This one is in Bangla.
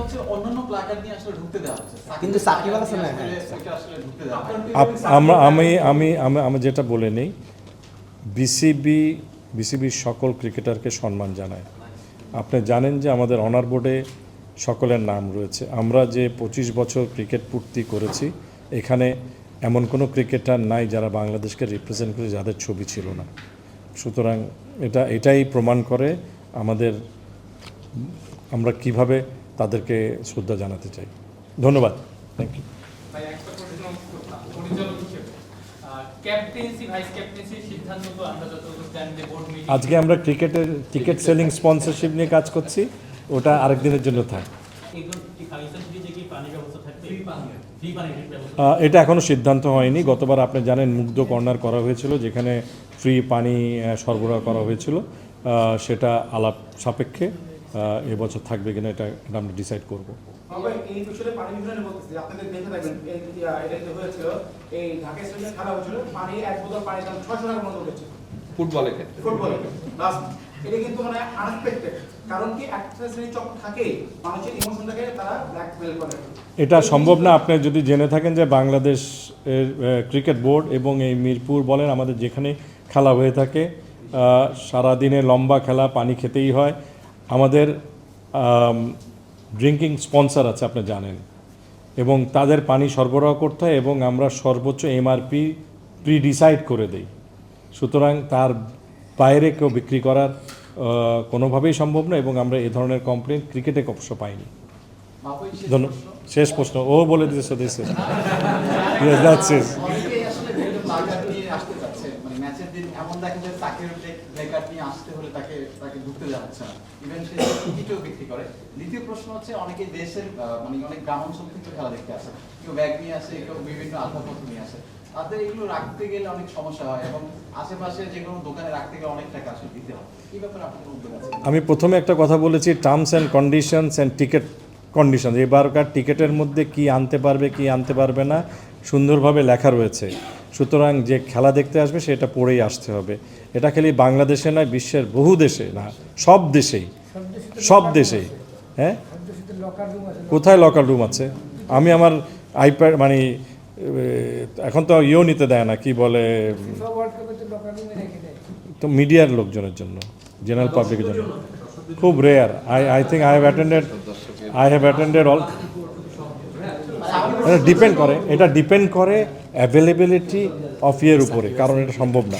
হচ্ছে অন্যান্য প্লাকার নিয়ে আসলে ঢুকতে দেওয়া হচ্ছে। কিন্তু সাকিব আল হাসান, হ্যাঁ, আসলে ঢুকতে দেওয়া আমরা আমি আমি আমি আমি যেটা বলে নেই বিসিবি বিসিবির সকল ক্রিকেটারকে সম্মান জানায় আপনি জানেন যে আমাদের অনার বোর্ডে সকলের নাম রয়েছে। আমরা যে পঁচিশ বছর ক্রিকেট পূর্তি করেছি এখানে এমন কোনো ক্রিকেটার নাই যারা বাংলাদেশকে রিপ্রেজেন্ট করে যাদের ছবি ছিল না। সুতরাং এটা এটাই প্রমাণ করে আমাদের আমরা কীভাবে তাদেরকে শ্রদ্ধা জানাতে চাই। ধন্যবাদ। থ্যাংক ইউ আজকে আমরা ক্রিকেটের টিকিট সেলিং স্পন্সরশিপ নিয়ে কাজ করছি। ওটা আরেক দিনের জন্য থাক। আহ, এটা এখনও সিদ্ধান্ত হয়নি। গতবার আপনি জানেন মুগ্ধ কর্নার করা হয়েছিল যেখানে ফ্রি পানি সরবরাহ করা হয়েছিল। সেটা আলাপ সাপেক্ষে। এবছর থাকবে কিনা এটা এটা আমরা ডিসাইড করব। তবে এই বিষয়ে পানি বিতরণে বলতেছি আপনাদের দেখে থাকবেন এটা যে হয়েছিল এই ঢাকা স্টেডিয়ামে খেলা হয়েছিল পানি এক বোতল পানির দাম ছয়শো টাকার মতো উঠেছে ফুটবলের ক্ষেত্রে। ফুটবলে লাস্ট এটা কিন্তু মানে আনএক্সপেক্টেড কারণ কি একটা শ্রেণি চক্র থাকে মানুষের ইমোশনটাকে তারা ব্ল্যাকমেল করে। এটা সম্ভব না আপনি যদি জেনে থাকেন যে বাংলাদেশ এর ক্রিকেট বোর্ড এবং এই মিরপুর বলেন আমাদের যেখানে খেলা হয়ে থাকে আহ, সারাদিনে লম্বা খেলা পানি খেতেই হয়। আমাদের ড্রিঙ্কিং স্পন্সর আছে আপনি জানেন। এবং তাদের পানি সরবরাহ করতে হয় এবং আমরা সর্বোচ্চ এমআরপি প্রি ডিসাইড করে দেই। সুতরাং তার বাইরে কেউ বিক্রি করার কোনোভাবেই সম্ভব না এবং আমরা এ ধরনের কমপ্লেন ক্রিকেটে অবশ্য পাইনি। শেষ ধন্যবাদ প্রশ্ন। শেষ প্রশ্ন। ও বলে দিয়েছে that's it. অনেকেই আসলে বিভিন্ন প্লাকার নিয়ে আসতে চাচ্ছে মানে ম্যাচের দিন এমন দেখে যে প্লেকার নিয়ে আসতে হলে তাকে তাকে ঢুকতে দেওয়া হচ্ছে না। ইভেন সে টিকিটও বিক্রি করে। দ্বিতীয় প্রশ্ন হচ্ছে, অনেকে দেশের মানে অনেক গ্রাম অঞ্চল থেকে খেলা দেখতে আসে। কেউ ব্যাগ নিয়ে আসে, কেউ বিভিন্ন নিয়ে আসে। তাদের এগুলো রাখতে গেলে অনেক সমস্যা হয় এবং আশেপাশে যে কোনো দোকানে রাখতে গেলে অনেক টাকা দিতে হয়। ব্যাপারে আপনার উদ্যোগ আছে? আমি প্রথমে একটা কথা বলেছি terms and conditions and ticket condition এবারকার টিকিটের মধ্যে কি আনতে পারবে, কি আনতে পারবে না, সুন্দরভাবে লেখা রয়েছে। সুতরাং যে খেলা দেখতে আসবে সেটা পড়েই আসতে হবে। এটা খালি বাংলাদেশে নয়, বিশ্বের বহু দেশে না, সব দেশেই। সব দেশেই। হ্যাঁ? কোথায় লকার রুম আছে? আমি আমার আইপ্যাড মানে এখন তো ইয়েও নিতে দেয় না, কি বলে, তো মিডিয়ার লোকজনের জন্য জেনারেল পাবলিকের জন্য। খুব rare I I think I have attended I have attended all depend করে, এটা ডিপেন্ড করে অ্যাভেলেবিলিটি অফ ইয়ের উপরে কারণ এটা সম্ভব না।